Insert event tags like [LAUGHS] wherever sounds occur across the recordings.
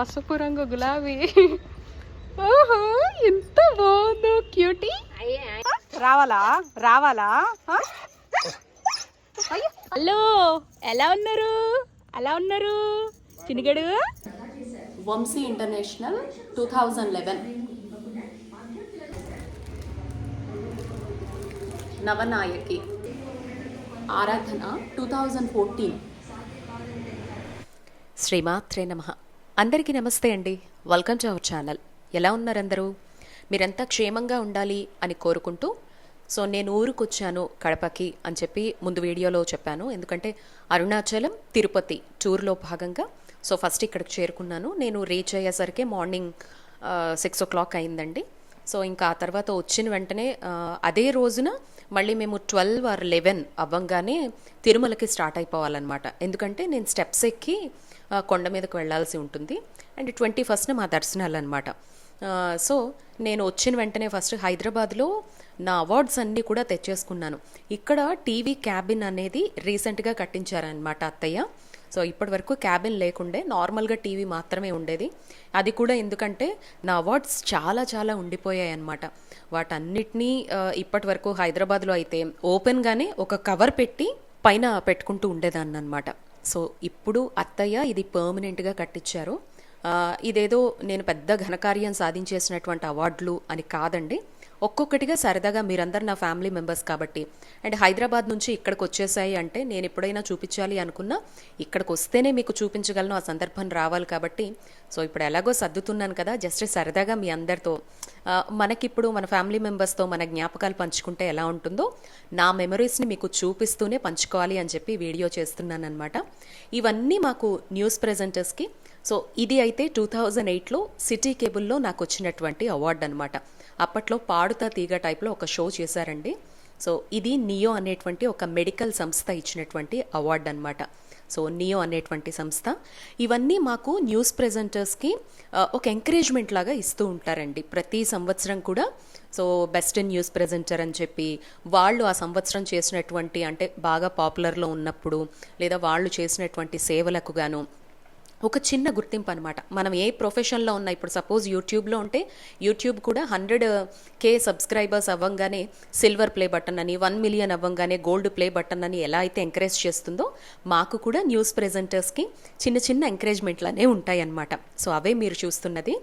పసుపు రంగు గులాబీ. ఓహో ఎంత బాగుందో క్యూటీ. రావాలా? రావాలా. హలో ఎలా ఉన్నారు? ఎలా ఉన్నారు? చినిగడు? Vamsi international two thousand eleven. Navanayaki. Aradhana two thousand fourteen. శ్రీమాత్రే నమ. అందరికీ నమస్తే అండి. వెల్కమ్ టు అవర్ ఛానల్ ఎలా ఉన్నారందరూ? మీరంతా క్షేమంగా ఉండాలి అని కోరుకుంటూ సో నేను ఊరికి వచ్చాను కడపకి అని చెప్పి ముందు వీడియోలో చెప్పాను. ఎందుకంటే అరుణాచలం తిరుపతి టూర్లో భాగంగా సో ఫస్ట్ ఇక్కడికి చేరుకున్నాను. నేను రీచ్ అయ్యేసరికి మార్నింగ్ సిక్స్ ఓ క్లాక్ అయిందండి. సో ఇంకా ఆ తర్వాత వచ్చిన వెంటనే అదే రోజున మళ్ళీ మేము ట్వెల్వ్ ఆర్ లెవెన్ అవ్వంగానే తిరుమలకి స్టార్ట్ అయిపోవాలన్నమాట. ఎందుకంటే నేను స్టెప్స్ ఎక్కి కొండ మీదకి వెళ్ళాల్సి ఉంటుంది. అండ్ ట్వంటీ ఫస్ట్న మా దర్శనాలు అనమాట సో నేను వచ్చిన వెంటనే ఫస్ట్ హైదరాబాద్లో నా అవార్డ్స్ అన్నీ కూడా తెచ్చేసుకున్నాను. ఇక్కడ టీవీ క్యాబిన్ అనేది రీసెంట్గా కట్టించారనమాట అత్తయ్య. సో ఇప్పటి వరకు క్యాబిన్ లేకుండే నార్మల్గా టీవీ మాత్రమే ఉండేది. అది కూడా ఎందుకంటే నా అవార్డ్స్ చాలా చాలా ఉండిపోయాయి అనమాట వాటన్నిటినీ ఇప్పటి వరకు హైదరాబాద్లో అయితే ఓపెన్గానే ఒక కవర్ పెట్టి పైన పెట్టుకుంటూ ఉండేదాన్ని అనమాట సో ఇప్పుడు అత్తయ్య ఇది పర్మనెంట్గా కట్టించారు. ఇదేదో నేను పెద్ద ఘనకార్యం సాధించేసినటువంటి అవార్డులు అని కాదండి. ఒక్కొక్కటిగా సరదాగా మీరందరు నా ఫ్యామిలీ మెంబర్స్ కాబట్టి. అండ్ హైదరాబాద్ నుంచి ఇక్కడికి వచ్చేసాయి అంటే నేను ఎప్పుడైనా చూపించాలి అనుకున్నా ఇక్కడికి వస్తేనే మీకు చూపించగలను ఆ సందర్భం రావాలి కాబట్టి. సో ఇప్పుడు ఎలాగో సర్దుతున్నాను కదా జస్ట్ సరదాగా మీ అందరితో. మనకిప్పుడు మన ఫ్యామిలీ మెంబర్స్తో మన జ్ఞాపకాలు పంచుకుంటే ఎలా ఉంటుందో నా మెమరీస్ని మీకు చూపిస్తూనే పంచుకోవాలి అని చెప్పి వీడియో చేస్తున్నాను అనమాట ఇవన్నీ మాకు న్యూస్ ప్రెజెంటర్స్కి సో ఇది అయితే టూ థౌజండ్ ఎయిట్లో సిటీ కేబుల్లో నాకు వచ్చినటువంటి అవార్డు అనమాట అప్పట్లో పాడుతా తీగ టైప్లో ఒక షో చేశారండి. సో ఇది నియో అనేటువంటి ఒక మెడికల్ సంస్థ ఇచ్చినటువంటి అవార్డు అనమాట సో నియో అనేటువంటి సంస్థ. ఇవన్నీ మాకు న్యూస్ ప్రెజెంటర్స్కి ఒక ఎంకరేజ్మెంట్ లాగా ఇస్తూ ఉంటారండి. ప్రతి సంవత్సరం కూడా. సో బెస్ట్ న్యూస్ ప్రెజెంటర్ అని చెప్పి వాళ్ళు ఆ సంవత్సరం చేసినటువంటి అంటే బాగా పాపులర్లో ఉన్నప్పుడు లేదా వాళ్ళు చేసినటువంటి సేవలకు గాను ఒక చిన్న గుర్తింపు అనమాట మనం ఏ ప్రొఫెషన్లో ఉన్నా ఇప్పుడు సపోజ్ యూట్యూబ్లో ఉంటే యూట్యూబ్ కూడా హండ్రెడ్ కే సబ్స్క్రైబర్స్ అవ్వంగానే సిల్వర్ ప్లే బటన్ అని వన్ మిలియన్ అవ్వంగానే గోల్డ్ ప్లే బటన్ అని ఎలా అయితే ఎంకరేజ్ చేస్తుందో మాకు కూడా న్యూస్ ప్రెజెంటర్స్కి చిన్న చిన్న ఎంకరేజ్మెంట్లనే ఉంటాయి అన్నమాట సో అవే మీరు చూస్తున్నది.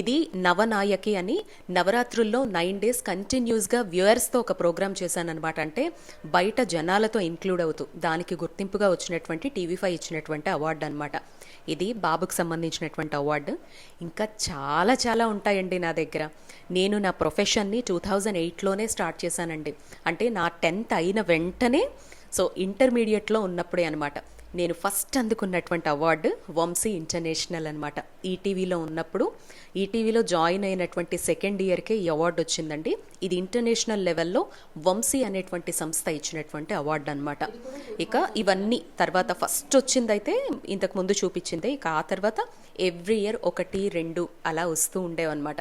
ఇది నవనాయకి అని నవరాత్రుల్లో నైన్ డేస్ కంటిన్యూస్గా వ్యూయర్స్తో ఒక ప్రోగ్రామ్ చేశానన్నమాట. అంటే బయట జనాలతో ఇంక్లూడ్ అవుతూ దానికి గుర్తింపుగా వచ్చినటువంటి టీవీ ఫైవ్ ఇచ్చినటువంటి అవార్డు అనమాట ఇది బాబుకు సంబంధించినటువంటి అవార్డు. ఇంకా చాలా చాలా ఉంటాయండి నా దగ్గర. నేను నా ప్రొఫెషన్ని టూ థౌజండ్ ఎయిట్లోనే స్టార్ట్ చేశానండి. అంటే నా టెన్త్ అయిన వెంటనే సో ఇంటర్మీడియట్లో ఉన్నప్పుడే అనమాట నేను ఫస్ట్ అందుకున్నటువంటి అవార్డు వంశీ ఇంటర్నేషనల్ అనమాట ఈటీవీలో ఉన్నప్పుడు ఈటీవీలో జాయిన్ అయినటువంటి సెకండ్ ఇయర్కే ఈ అవార్డు వచ్చిందండి. ఇది ఇంటర్నేషనల్ లెవెల్లో వంశీ అనేటువంటి సంస్థ ఇచ్చినటువంటి అవార్డు అనమాట ఇక ఇవన్నీ తర్వాత ఫస్ట్ వచ్చిందైతే ఇంతకు ముందు చూపించింది. ఇక ఆ తర్వాత ఎవ్రీ ఇయర్ ఒకటి రెండు అలా వస్తూ ఉండేవన్నమాట.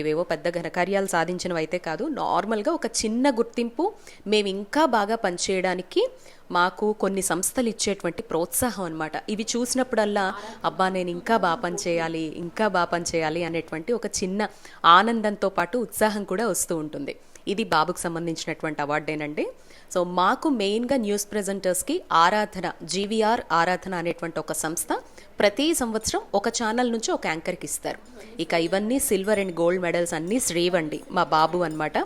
ఇవేవో పెద్ద ఘనకార్యాలు సాధించినవి అయితే కాదు. నార్మల్గా ఒక చిన్న గుర్తింపు మేము ఇంకా బాగా పనిచేయడానికి మాకు కొన్ని సంస్థలు ఇచ్చేటువంటి ప్రోత్సాహం అనమాట ఇవి చూసినప్పుడల్లా అబ్బా నేను ఇంకా బాగా పని చేయాలి ఇంకా బాగా పని చేయాలి అనేటువంటి ఒక చిన్న ఆనందంతో పాటు ఉత్సాహం కూడా వస్తూ ఉంటుంది. ఇది బాబుకు సంబంధించినటువంటి అవార్డేనండి. సో మాకు మెయిన్గా న్యూస్ ప్రెజెంటర్స్కి ఆరాధన జీవీఆర్ ఆరాధన అనేటువంటి ఒక సంస్థ ప్రతి సంవత్సరం ఒక ఛానల్ నుంచి ఒక యాంకర్కి ఇస్తారు. ఇక ఇవన్నీ సిల్వర్ అండ్ గోల్డ్ మెడల్స్ అన్నీ శ్రీవండి మా బాబు అనమాట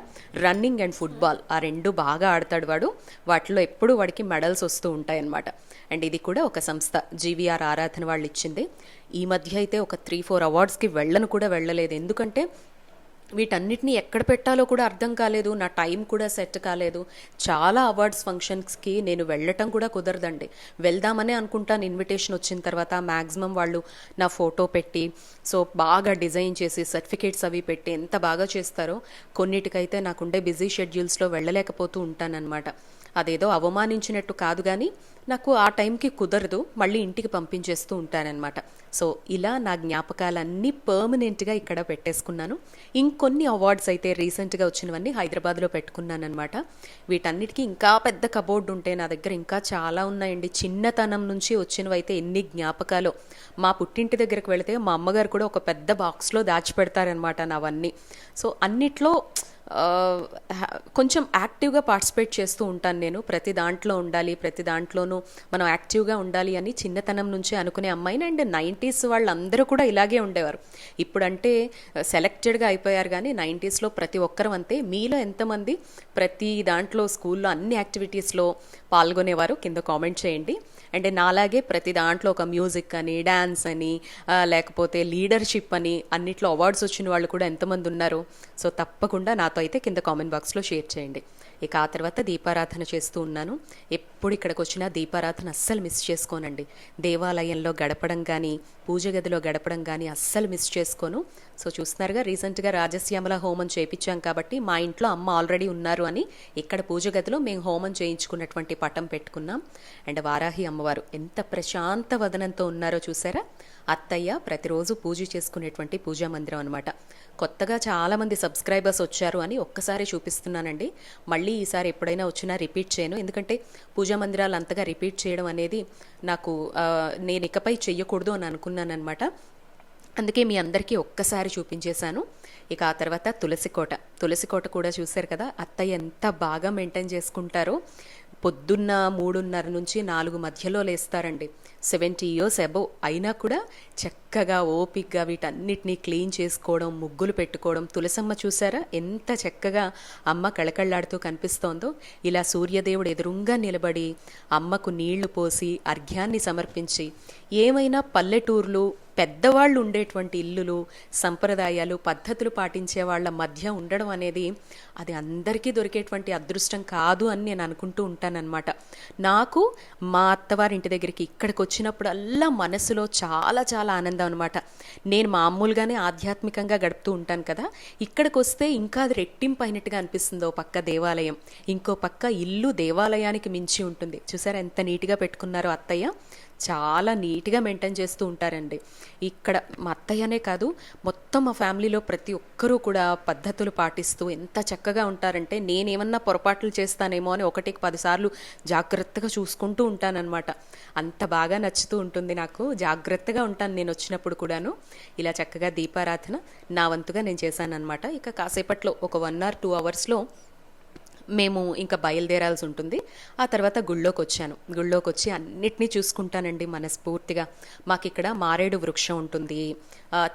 రన్నింగ్ అండ్ ఫుట్బాల్ ఆ రెండు బాగా ఆడతాడు వాడు. వాటిలో ఎప్పుడు వాడికి మెడల్స్ వస్తూ ఉంటాయి అన్నమాట అండ్ ఇది కూడా ఒక సంస్థ జీవీఆర్ ఆరాధన వాళ్ళు ఇచ్చింది. ఈ మధ్య అయితే ఒక త్రీ ఫోర్ అవార్డ్స్కి వెళ్ళను కూడా వెళ్ళలేదు. ఎందుకంటే వీటన్నిటిని ఎక్కడ పెట్టాలో కూడా అర్థం కాలేదు నా టైం కూడా సెట్ కాలేదు. చాలా అవార్డ్స్ ఫంక్షన్స్కి నేను వెళ్ళటం కూడా కుదరదండి. వెళ్దామనే అనుకుంటాను ఇన్విటేషన్ వచ్చిన తర్వాత మ్యాక్సిమం వాళ్ళు నా ఫోటో పెట్టి సో బాగా డిజైన్ చేసి సర్టిఫికేట్స్ అవి పెట్టి ఎంత బాగా చేస్తారో కొన్నిటికైతే నాకుండే బిజీ షెడ్యూల్స్లో వెళ్ళలేకపోతూ ఉంటానన్నమాట. అదేదో అవమానించినట్టు కాదు కానీ నాకు ఆ టైంకి కుదరదు మళ్ళీ ఇంటికి పంపించేస్తూ ఉంటానన్నమాట. సో ఇలా నా జ్ఞాపకాలన్నీ పర్మనెంట్గా ఇక్కడ పెట్టేసుకున్నాను. ఇంకొన్ని అవార్డ్స్ అయితే రీసెంట్గా వచ్చినవన్నీ హైదరాబాద్లో పెట్టుకున్నానమాట వీటన్నిటికీ ఇంకా పెద్ద కబోర్డ్ ఉంటే నా దగ్గర ఇంకా చాలా ఉన్నాయండి. చిన్నతనం నుంచి వచ్చినవైతే ఎన్ని జ్ఞాపకాలు. మా పుట్టింటి దగ్గరకు వెళితే మా అమ్మగారు కూడా ఒక పెద్ద బాక్స్లో దాచిపెడతారనమాట నావన్నీ. సో అన్నిట్లో కొంచెం యాక్టివ్గా పార్టిసిపేట్ చేస్తూ ఉంటాను నేను. ప్రతి దాంట్లో ఉండాలి ప్రతి దాంట్లోనూ మనం యాక్టివ్గా ఉండాలి అని చిన్నతనం నుంచే అనుకునే అమ్మాయిని. అండ్ నైంటీస్ వాళ్ళందరూ కూడా ఇలాగే ఉండేవారు. ఇప్పుడంటే సెలెక్టెడ్గా అయిపోయారు కానీ నైంటీస్లో ప్రతి ఒక్కరు అంతే. మీలో ఎంతమంది ప్రతి దాంట్లో స్కూల్లో అన్ని యాక్టివిటీస్లో పాల్గొనేవారు? కింద కామెంట్ చేయండి. అండ్ నాలాగే ప్రతి దాంట్లో ఒక మ్యూజిక్ అని డ్యాన్స్ అని లేకపోతే లీడర్షిప్ అని అన్నిట్లో అవార్డ్స్ వచ్చిన వాళ్ళు కూడా ఎంతమంది ఉన్నారు? సో తప్పకుండా నాతో అయితే కింద కామెంట్ బాక్స్లో షేర్ చేయండి. ఇక ఆ తర్వాత దీపారాధన చేస్తూ ఉన్నాను. ఎప్పుడు ఇక్కడికి వచ్చినా దీపారాధన అస్సలు మిస్ చేసుకోనండి. దేవాలయంలో గడపడం కానీ పూజ గదిలో గడపడం కానీ అస్సలు మిస్ చేసుకోను. సో చూస్తున్నారుగా రీసెంట్గా రాజశ్యామల హోమం చేయించాం కాబట్టి మా ఇంట్లో అమ్మ ఆల్రెడీ ఉన్నారు అని ఇక్కడ పూజ గదిలో మేము హోమం చేయించుకున్నటువంటి పటం పెట్టుకున్నాం. అండ్ వారాహి అమ్మవారు ఎంత ప్రశాంత వదనంతో ఉన్నారో చూసారా? అత్తయ్య ప్రతిరోజు పూజ చేసుకునేటువంటి పూజా మందిరం అనమాట కొత్తగా చాలామంది సబ్స్క్రైబర్స్ వచ్చారు అని ఒక్కసారి చూపిస్తున్నానండి. మళ్ళీ ఈసారి ఎప్పుడైనా వచ్చినా రిపీట్ చేయను. ఎందుకంటే పూజా మందిరాలు అంతగా రిపీట్ చేయడం అనేది నాకు నేను ఇకపై చెయ్యకూడదు అని అనుకున్నాను అనమాట అందుకే మీ అందరికీ ఒక్కసారి చూపించేశాను. ఇక ఆ తర్వాత తులసికోట. తులసికోట కూడా చూశారు కదా అత్తయ్య ఎంత బాగా మెయింటైన్ చేసుకుంటారో. పొద్దున్న మూడున్నర నుంచి నాలుగు మధ్యలో లేస్తారండి. సెవెంటీ ఇయర్స్ అబవ్ అయినా కూడా చక్కగా ఓపిక్గా వీటన్నిటినీ క్లీన్ చేసుకోవడం ముగ్గులు పెట్టుకోవడం. తులసమ్మ చూసారా? ఎంత చక్కగా అమ్మ కళకళ్ళాడుతూ కనిపిస్తోందో. ఇలా సూర్యదేవుడు ఎదురుంగా నిలబడి అమ్మకు నీళ్ళు పోసి అర్ఘ్యాన్ని సమర్పించి ఏమైనా పల్లెటూర్లు పెద్దవాళ్ళు ఉండేటువంటి ఇల్లులు సంప్రదాయాలు పద్ధతులు పాటించే వాళ్ళ మధ్య ఉండడం అనేది అది అందరికీ దొరికేటువంటి అదృష్టం కాదు అని నేను అనుకుంటూ ఉంటానన్నమాట. నాకు మా అత్తవారింటి దగ్గరికి ఇక్కడికి వచ్చినప్పుడల్లా మనసులో చాలా చాలా ఆనందం అనమాట నేను మామూలుగానే ఆధ్యాత్మికంగా గడుపుతూ ఉంటాను కదా ఇక్కడికి వస్తే ఇంకా అది రెట్టింపు అయినట్టుగా అనిపిస్తుంది ఓ పక్క దేవాలయం. ఇంకో పక్క ఇల్లు దేవాలయానికి మించి ఉంటుంది. చూసారా ఎంత నీట్గా పెట్టుకున్నారో అత్తయ్య? చాలా నీట్గా మెయింటైన్ చేస్తూ ఉంటారండి. ఇక్కడ మా అత్తయ్యనే కాదు మొత్తం మా ఫ్యామిలీలో ప్రతి ఒక్కరూ కూడా పద్ధతులు పాటిస్తూ ఎంత చక్కగా ఉంటారంటే నేనేమన్నా పొరపాట్లు చేస్తానేమో అని ఒకటికి పదిసార్లు జాగ్రత్తగా చూసుకుంటూ ఉంటానన్నమాట. అంత బాగా నచ్చుతూ ఉంటుంది నాకు. జాగ్రత్తగా ఉంటాను నేను వచ్చినప్పుడు. కూడాను ఇలా చక్కగా దీపారాధన నా వంతుగా నేను చేశానన్నమాట. ఇక కాసేపట్లో ఒక వన్ ఆర్ టూ అవర్స్లో మేము ఇంకా బయలుదేరాల్సి ఉంటుంది. ఆ తర్వాత గుళ్ళోకి వచ్చాను గుళ్ళోకి వచ్చి అన్నిటినీ చూసుకుంటానండి మనస్ఫూర్తిగా. మాకు ఇక్కడ మారేడు వృక్షం ఉంటుంది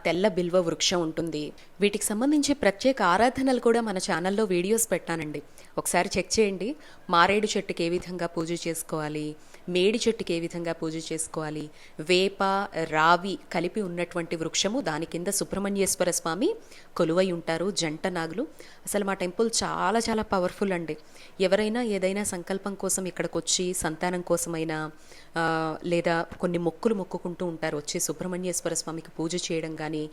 తెల్ల బిల్వ వృక్షం ఉంటుంది. వీటికి సంబంధించి ప్రత్యేక ఆరాధనలు కూడా మన ఛానల్లో వీడియోస్ పెట్టానండి. ఒకసారి చెక్ చేయండి. మారేడు చెట్టుకి ఏ విధంగా పూజ చేసుకోవాలి? మేడి చెట్టుకి ఏ విధంగా పూజ చేసుకోవాలి? వేప రావి కలిపి ఉన్నటువంటి వృక్షము దాని కింద సుబ్రహ్మణ్యేశ్వర స్వామి కొలువై ఉంటారు జంట నాగులు. అసలు మా టెంపుల్ చాలా చాలా పవర్ఫుల్ అండి. ఎవరైనా ఏదైనా సంకల్పం కోసం ఇక్కడికి వచ్చి సంతానం కోసమైనా లేదా కొన్ని మొక్కులు మొక్కుకుంటూ ఉంటారు వచ్చి సుబ్రహ్మణ్యేశ్వర స్వామికి పూజ చేయడం కానీ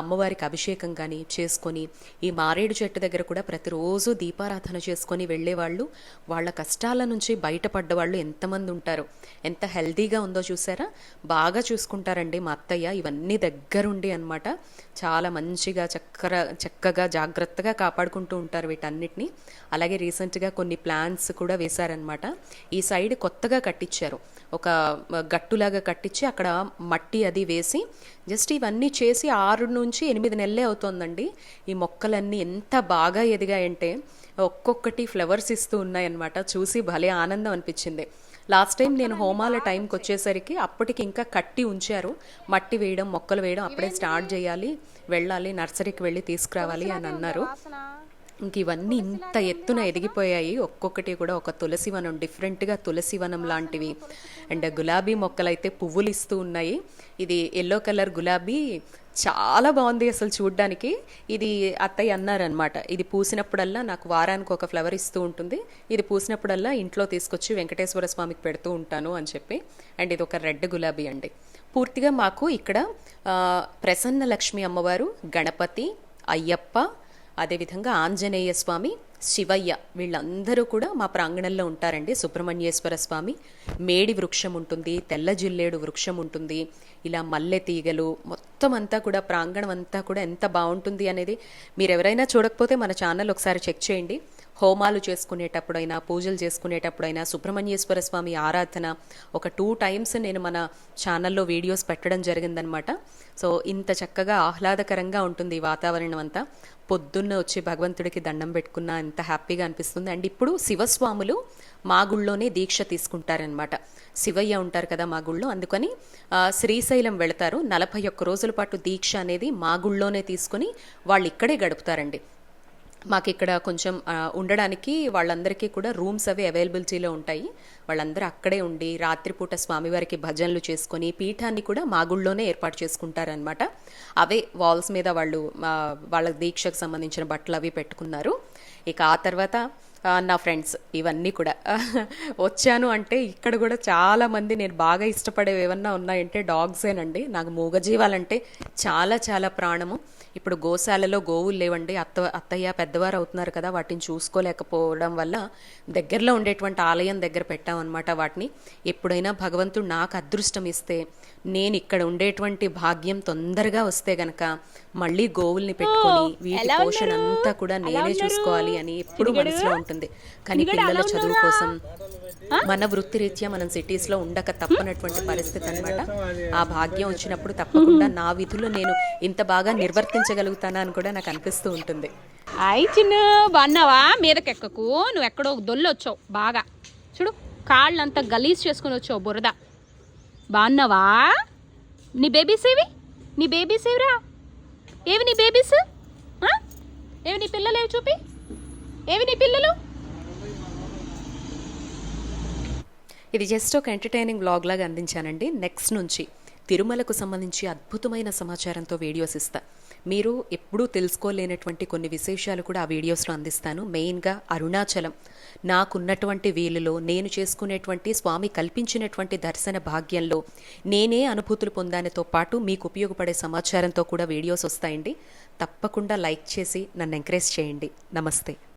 అమ్మవారికి అభిషేకం కానీ చేసుకొని ఈ మారేడు చెట్టు దగ్గర కూడా ప్రతిరోజు దీపారాధన చేసుకొని వెళ్ళేవాళ్ళు. వాళ్ళ కష్టాల నుంచి బయటపడ్డ వాళ్ళు ఎంతమంది ఉంటారు. ఎంత హెల్దీగా ఉందో చూసారా? బాగా చూసుకుంటారండి మా అత్తయ్య. ఇవన్నీ దగ్గరుండి అన్నమాట. చాలా మంచిగా చక్కర చక్కగా జాగ్రత్తగా కాపాడుకుంటూ ఉంటారు వీటన్నిటిని. అలాగే రీసెంట్గా కొన్ని ప్లాన్స్ కూడా వేశారనమాట ఈ సైడ్ కొత్తగా కట్టించారు. ఒక గట్టులాగా కట్టించి అక్కడ మట్టి అది వేసి జస్ట్ ఇవన్నీ చేసి ఆరు నుంచి ఎనిమిది నెలలే అవుతోందండి. ఈ మొక్కలన్నీ ఎంత బాగా ఎదిగాయంటే ఒక్కొక్కటి ఫ్లవర్స్ ఇస్తూ ఉన్నాయన్నమాట. చూసి భలే ఆనందం అనిపించింది. లాస్ట్ టైం నేను హోమాల టైంకి వచ్చేసరికి అప్పటికి ఇంకా కట్టి ఉంచారు. మట్టి వేయడం మొక్కలు వేయడం అప్పుడే స్టార్ట్ చేయాలి వెళ్ళాలి నర్సరీకి వెళ్ళి తీసుకురావాలి అని అన్నారు. ఇంక ఇవన్నీ ఇంత ఎత్తున ఎదిగిపోయాయి. ఒక్కొక్కటి కూడా ఒక తులసి వనం డిఫరెంట్గా తులసి వనం లాంటివి. అండ్ గులాబీ మొక్కలైతే పువ్వులు ఇస్తూ ఉన్నాయి. ఇది ఎల్లో కలర్ గులాబీ చాలా బాగుంది అసలు చూడ్డానికి. ఇది అత్తయ్య అన్నారనమాట ఇది పూసినప్పుడల్లా నాకు వారానికి ఒక ఫ్లవర్ ఇస్తూ ఉంటుంది. ఇది పూసినప్పుడల్లా ఇంట్లో తీసుకొచ్చి వెంకటేశ్వర స్వామికి పెడుతూ ఉంటాను అని చెప్పి. అండ్ ఇది ఒక రెడ్ గులాబీ అండి. పూర్తిగా మాకు ఇక్కడ ప్రసన్న లక్ష్మి అమ్మవారు గణపతి అయ్యప్ప అదేవిధంగా ఆంజనేయ స్వామి శివయ్య వీళ్ళందరూ కూడా మా ప్రాంగణంలో ఉంటారండి. సుబ్రహ్మణ్యేశ్వర స్వామి మేడి వృక్షం ఉంటుంది తెల్ల జిల్లేడు వృక్షం ఉంటుంది ఇలా మల్లె తీగలు మొత్తం అంతా కూడా ప్రాంగణం అంతా కూడా ఎంత బాగుంటుంది అనేది మీరు ఎవరైనా చూడకపోతే మన ఛానల్ ఒకసారి చెక్ చేయండి. హోమాలు చేసుకునేటప్పుడైనా పూజలు చేసుకునేటప్పుడైనా సుబ్రహ్మణ్యేశ్వర స్వామి ఆరాధన ఒక టూ టైమ్స్ నేను మన ఛానల్లో వీడియోస్ పెట్టడం జరిగిందనమాట. సో ఇంత చక్కగా ఆహ్లాదకరంగా ఉంటుంది ఈ వాతావరణం అంతా. పొద్దున్న వచ్చి భగవంతుడికి దండం పెట్టుకున్న ఎంత హ్యాపీగా అనిపిస్తుంది. అండ్ ఇప్పుడు శివస్వాములు మా గుళ్ళోనే దీక్ష తీసుకుంటారనమాట. శివయ్య ఉంటారు కదా మా గుళ్ళో అందుకని శ్రీశైలం వెళతారు. నలభై ఒక్క రోజుల పాటు దీక్ష అనేది మా గుళ్ళోనే తీసుకుని వాళ్ళు ఇక్కడే గడుపుతారండి. మాకు ఇక్కడ కొంచెం ఉండడానికి వాళ్ళందరికీ కూడా రూమ్స్ అవి అవైలబిలిటీలో ఉంటాయి. వాళ్ళందరూ అక్కడే ఉండి రాత్రిపూట స్వామివారికి భజనలు చేసుకొని పీఠాన్ని కూడా మా గుళ్ళోనే ఏర్పాటు చేసుకుంటారనమాట అవే వాల్స్ మీద వాళ్ళు వాళ్ళ దీక్షకు సంబంధించిన బట్టలు అవి పెట్టుకున్నారు. ఇక ఆ తర్వాత నా ఫ్రెండ్స్ ఇవన్నీ కూడా. [LAUGHS] వచ్చాను అంటే ఇక్కడ కూడా చాలా మంది నేను బాగా ఇష్టపడేవి ఏమన్నా ఉన్నాయంటే డాగ్సేనండి నాకు మూగజీవాలంటే చాలా చాలా ప్రాణము. ఇప్పుడు గోశాలలో గోవులు లేవండి. అత్త అత్తయ్య పెద్దవారు అవుతున్నారు కదా వాటిని చూసుకోలేకపోవడం వల్ల దగ్గరలో ఉండేటువంటి ఆలయం దగ్గర పెట్టామన్నమాట వాటిని. ఎప్పుడైనా భగవంతుడు నాకు అదృష్టం ఇస్తే నేను ఇక్కడ ఉండేటువంటి భాగ్యం తొందరగా వస్తే గనక మళ్ళీ గోవుల్ని పెట్టుకొని వీటి పోషణ అంతా కూడా నేనే చూసుకోవాలి అని ఎప్పుడు మనసులో ఉంటుంది. కానీ పిల్లల చదువు కోసం మన వృత్తిరీత్యా మనం సిటీస్లో ఉండక తప్పనటువంటి పరిస్థితి అన్నమాట. ఆ భాగ్యం వచ్చినప్పుడు తప్పకుండా నా విధులు నేను ఇంత బాగా నిర్వర్తించగలుగుతానా అని కూడా నాకు అనిపిస్తూ ఉంటుంది. అయి చిన్న బాగున్నావా? మీదకెక్కకు? నువ్వు ఎక్కడో దొల్లి వచ్చావు బాగా. చూడు కాళ్ళంతా గలీజ్ చేసుకుని వచ్చావు బురద. బాగున్నావా? నీ బేబీస్ ఏవి నీ బేబీస్ ఏవిరా ఏవి నీ బేబీస్ ఏవి నీ పిల్లలు? ఏవి చూపి? ఏవి నీ పిల్లలు? ఇది జస్ట్ ఒక ఎంటర్టైనింగ్ బ్లాగ్ లాగా అందించానండి. నెక్స్ట్ నుంచి తిరుమలకు సంబంధించి అద్భుతమైన సమాచారంతో వీడియోస్ ఇస్తా. మీరు ఎప్పుడూ తెలుసుకోలేనటువంటి కొన్ని విశేషాలు కూడా ఆ వీడియోస్లో అందిస్తాను. మెయిన్గా అరుణాచలం. నాకున్నటువంటి వీలులో నేను చేసుకునేటువంటి స్వామి కల్పించినటువంటి దర్శన భాగ్యంలో నేనే అనుభూతులు పొందానితో పాటు మీకు ఉపయోగపడే సమాచారంతో కూడా వీడియోస్ వస్తాయండి. తప్పకుండా లైక్ చేసి నన్ను ఎంకరేజ్ చేయండి. నమస్తే.